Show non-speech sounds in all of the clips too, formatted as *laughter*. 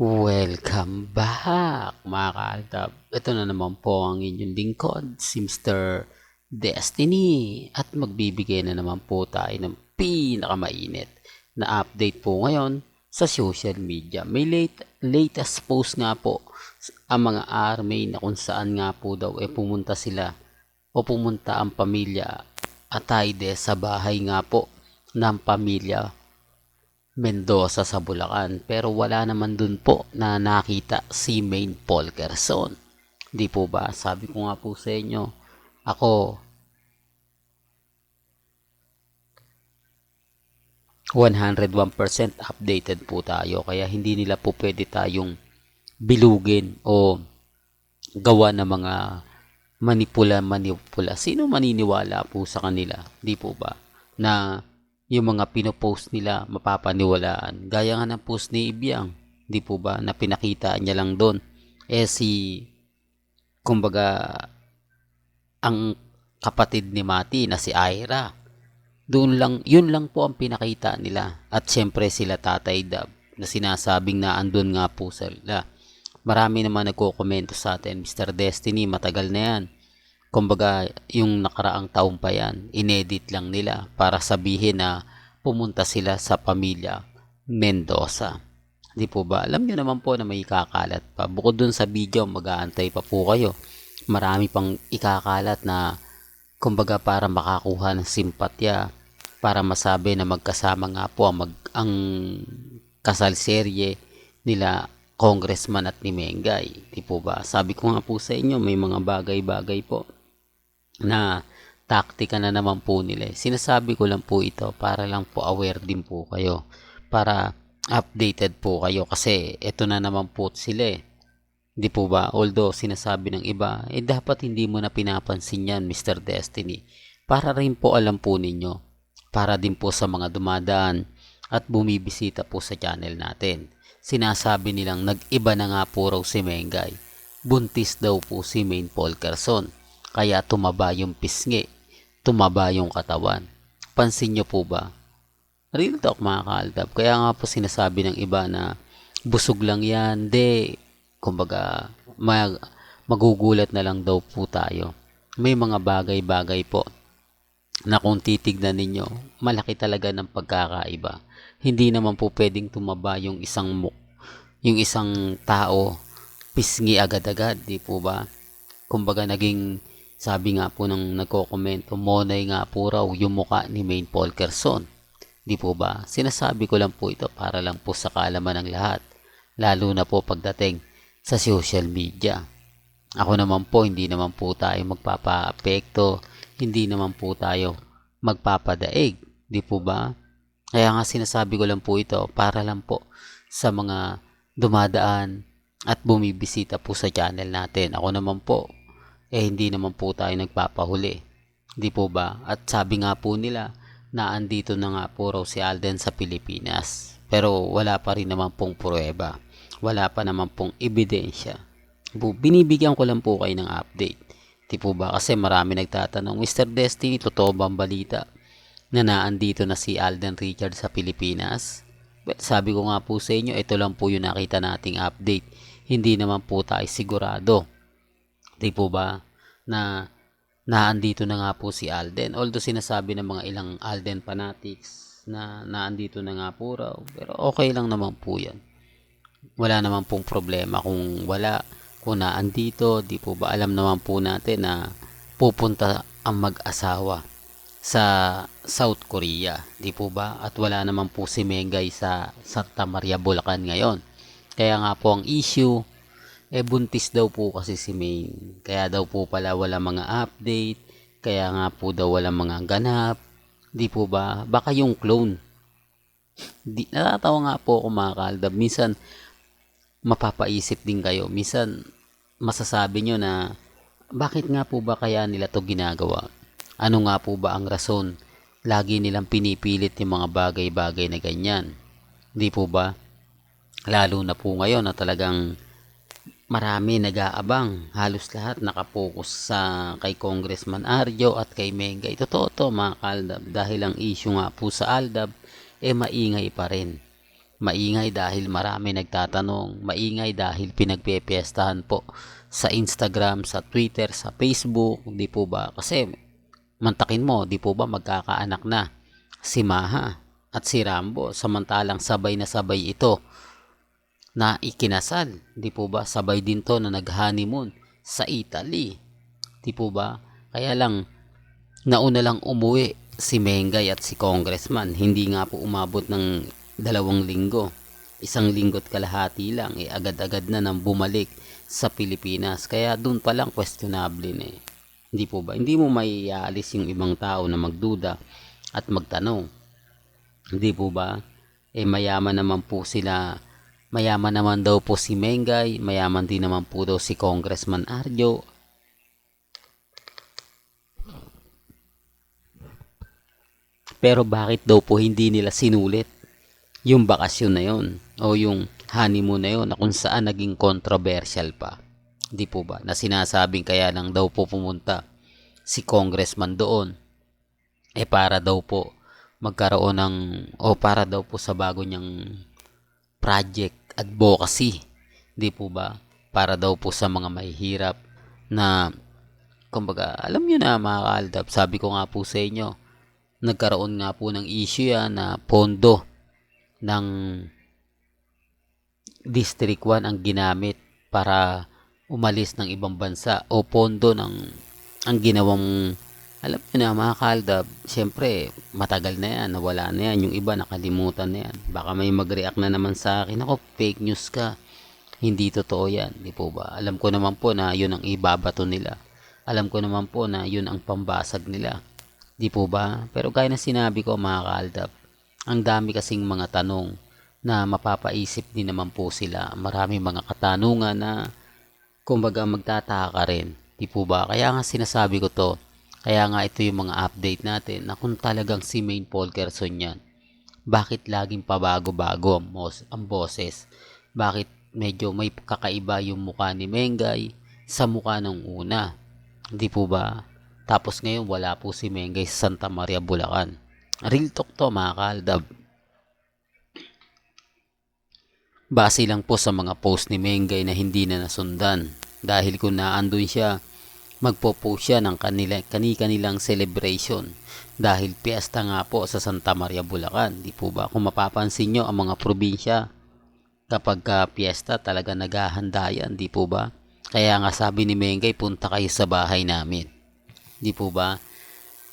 Welcome back mga kaaltab. Ito na naman po ang inyong lingkod, si. Destiny. At magbibigay na naman po tayo ng pinakamainit na update po ngayon sa social media. May late, latest post nga po ang mga army na kung saan nga po daw eh pumunta sila o pumunta ang pamilya Atayde sa bahay nga po ng pamilya Mendoza sa Bulacan pero wala naman dun po na nakita si Maine Polkerson. Di po ba? Sabi ko nga po sa inyo, ako 101% updated po tayo kaya hindi nila po pwede tayong bilugin o gawa ng mga manipula manipula. Sino maniniwala po sa kanila? Di po ba? Na yung mga pinopost nila mapapaniwalaan. Gaya nga ng post ni Ibiang, di po ba, na pinakita niya lang doon. Eh si, kumbaga, ang kapatid ni Mati na si Ira, doon lang, yun lang po ang pinakita nila. At syempre sila Tatay Dab, na sinasabing na andun nga po sila. Marami naman nagko-komento sa atin, Mr. Destiny, matagal na yan kumbaga yung nakaraang taon pa yan, inedit lang nila para sabihin na pumunta sila sa pamilya Mendoza. Di po ba? Alam nyo naman po na may ikakalat pa. Bukod dun sa video, mag-aantay pa po kayo. Marami pang ikakalat na kumbaga para makakuha ng simpatya para masabi na magkasama nga po ang, mag, ang kasal serye nila congressman at ni Mengay. Di po ba? Sabi ko nga po sa inyo, may mga bagay-bagay po na taktika na naman po nila. Sinasabi ko lang po ito para lang po aware din po kayo. Para updated po kayo kasi ito na naman po sila eh. Di po ba? Although sinasabi ng iba, eh dapat hindi mo na pinapansin yan Mr. Destiny. Para rin po alam po ninyo. Para din po sa mga dumadaan at bumibisita po sa channel natin. Sinasabi nilang nag-iba na nga po raw si Mengay. Buntis daw po si Main Polkerson kaya tumaba yung pisngi, tumaba yung katawan. Pansin nyo po ba? Real talk mga kaaldab. Kaya nga po sinasabi ng iba na busog lang yan. De, kumbaga, mag, magugulat na lang daw po tayo. May mga bagay-bagay po na kung titignan ninyo, malaki talaga ng pagkakaiba. Hindi naman po pwedeng tumaba yung isang muk, yung isang tao pisngi agad-agad, di po ba? Kumbaga naging sabi nga po ng nagko-komento, monay nga po raw yung muka ni Main Polkerson. Di po ba? Sinasabi ko lang po ito para lang po sa kaalaman ng lahat. Lalo na po pagdating sa social media. Ako naman po, hindi naman po tayo magpapa-apekto. Hindi naman po tayo magpapadaig. Di po ba? Kaya nga sinasabi ko lang po ito para lang po sa mga dumadaan at bumibisita po sa channel natin. Ako naman po, eh hindi naman po tayo nagpapahuli. Di po ba? At sabi nga po nila na andito na nga po raw si Alden sa Pilipinas. Pero wala pa rin naman pong pruweba. Wala pa naman pong ebidensya. Binibigyan ko lang po kayo ng update. Di po ba? Kasi marami nagtatanong, Mr. Destiny, totoo bang balita na naandito na si Alden Richard sa Pilipinas? Well, sabi ko nga po sa inyo, ito lang po yung nakita nating update. Hindi naman po tayo sigurado Di po ba? Na naandito na nga po si Alden. Although sinasabi ng mga ilang Alden fanatics na naandito na nga po raw. Pero okay lang naman po yan. Wala naman pong problema kung wala. Kung naandito, di po ba alam naman po natin na pupunta ang mag-asawa sa South Korea. Di po ba? At wala naman po si Megay sa Santa Maria, Bulacan ngayon. Kaya nga po ang issue eh buntis daw po kasi si Maine. Kaya daw po pala wala mga update. Kaya nga po daw wala mga ganap. Di po ba? Baka yung clone. Di, natatawa nga po ako mga kaldab. Minsan, mapapaisip din kayo. Minsan, masasabi nyo na, bakit nga po ba kaya nila to ginagawa? Ano nga po ba ang rason? Lagi nilang pinipilit yung mga bagay-bagay na ganyan. Di po ba? Lalo na po ngayon na talagang marami nag-aabang. Halos lahat nakapokus sa kay Congressman Arjo at kay Mengay. Totoo to mga kaldab dahil ang issue nga po sa Aldab eh maingay pa rin. Maingay dahil marami nagtatanong, maingay dahil pinagpepiestahan po sa Instagram, sa Twitter, sa Facebook, di po ba? Kasi mantakin mo, di po ba magkakaanak na si Maha at si Rambo samantalang sabay na sabay ito na ikinasal. Di po ba? Sabay din to na nag-honeymoon sa Italy. Di po ba? Kaya lang, nauna lang umuwi si Mengay at si Congressman. Hindi nga po umabot ng dalawang linggo. Isang linggo't kalahati lang, eh agad-agad na nang bumalik sa Pilipinas. Kaya doon pa lang questionable na eh. Hindi po ba? Hindi mo may aalis yung ibang tao na magduda at magtanong. Hindi po ba? Eh mayaman naman po sila Mayaman naman daw po si Mengay, mayaman din naman po daw si Congressman Arjo. Pero bakit daw po hindi nila sinulit yung bakasyon na yon o yung honeymoon na yon na kung saan naging controversial pa? Di po ba? Na sinasabing kaya lang daw po pumunta si congressman doon eh para daw po magkaroon ng o para daw po sa bago niyang project advocacy. Di po ba? Para daw po sa mga mahihirap na kumbaga, alam niyo na mga kaaldab, sabi ko nga po sa inyo, nagkaroon nga po ng issue yan na pondo ng District 1 ang ginamit para umalis ng ibang bansa o pondo ng ang ginawang alam niyo na mga kaaldab, syempre matagal na yan, nawala na yan, yung iba nakalimutan na yan. Baka may mag-react na naman sa akin, ako fake news ka. Hindi totoo yan, di po ba? Alam ko naman po na yun ang ibabato nila. Alam ko naman po na yun ang pambasag nila. Di po ba? Pero gaya na sinabi ko mga kaaldab, ang dami kasing mga tanong na mapapaisip din naman po sila. Marami mga katanungan na kumbaga magtataka ka rin. Di po ba? Kaya nga sinasabi ko to, kaya nga ito yung mga update natin na kung talagang si Main Polkerson yan. Bakit laging pabago-bago ang, ang boses? Bakit medyo may kakaiba yung mukha ni Mengay sa mukha ng una? Hindi po ba? Tapos ngayon wala po si Mengay sa Santa Maria, Bulacan. Real talk to mga kaaldab. Base lang po sa mga post ni Mengay na hindi na nasundan. Dahil kung naandun siya, magpo-post siya ng kanila, kani-kanilang celebration dahil piyesta nga po sa Santa Maria, Bulacan. Di po ba? Kung mapapansin nyo, ang mga probinsya, kapag ka piyesta talaga naghahanda yan, di po ba? Kaya nga sabi ni Mengay, punta kayo sa bahay namin. Di po ba?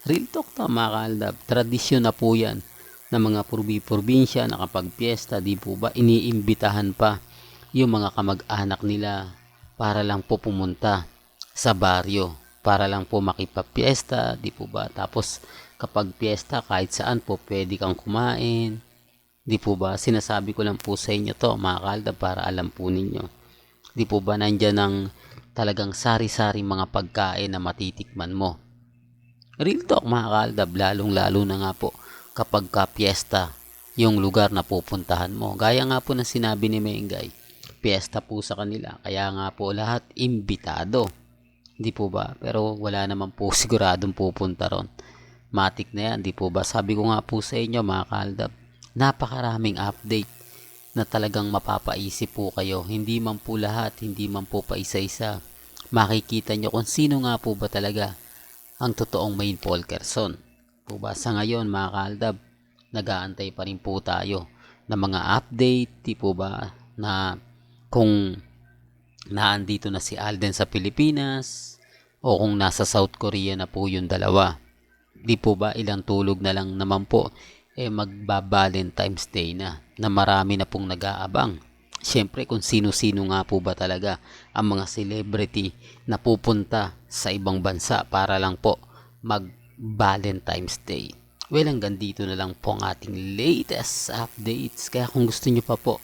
Real talk to mga kaaldab. Tradisyon na po yan ng mga probi-probinsya na kapag piyesta, di po ba, iniimbitahan pa yung mga kamag-anak nila para lang po pumunta sa baryo para lang po makipapiesta, di po ba? Tapos kapag piyesta kahit saan po pwede kang kumain. Di po ba? Sinasabi ko lang po sa inyo to mga kalda para alam po ninyo. Di po ba nandyan ang talagang sari-sari mga pagkain na matitikman mo. Real talk mga kaldab, lalong lalo na nga po kapag ka piyesta yung lugar na pupuntahan mo. Gaya nga po ng sinabi ni Mengay, piyesta po sa kanila. Kaya nga po lahat imbitado. Di po ba? Pero wala naman po *laughs* siguradong pupunta ron. Matik na yan, di po ba? Sabi ko nga po sa inyo mga kaaldab, napakaraming update na talagang mapapaisip po kayo. Hindi man po lahat, hindi man po pa isa-isa. Makikita nyo kung sino nga po ba talaga ang totoong main Polkerson. Po ba? Sa ngayon mga kaaldab, nag-aantay pa rin po tayo ng mga update, di po ba, na kung naandito na si Alden sa Pilipinas o kung nasa South Korea na po yung dalawa. Di po ba ilang tulog na lang naman po eh magba-Valentine's Day na na marami na pong nag-aabang. Siyempre kung sino-sino nga po ba talaga ang mga celebrity na pupunta sa ibang bansa para lang po mag-Valentine's Day. Well, hanggang dito na lang po ang ating latest updates. Kaya kung gusto nyo pa po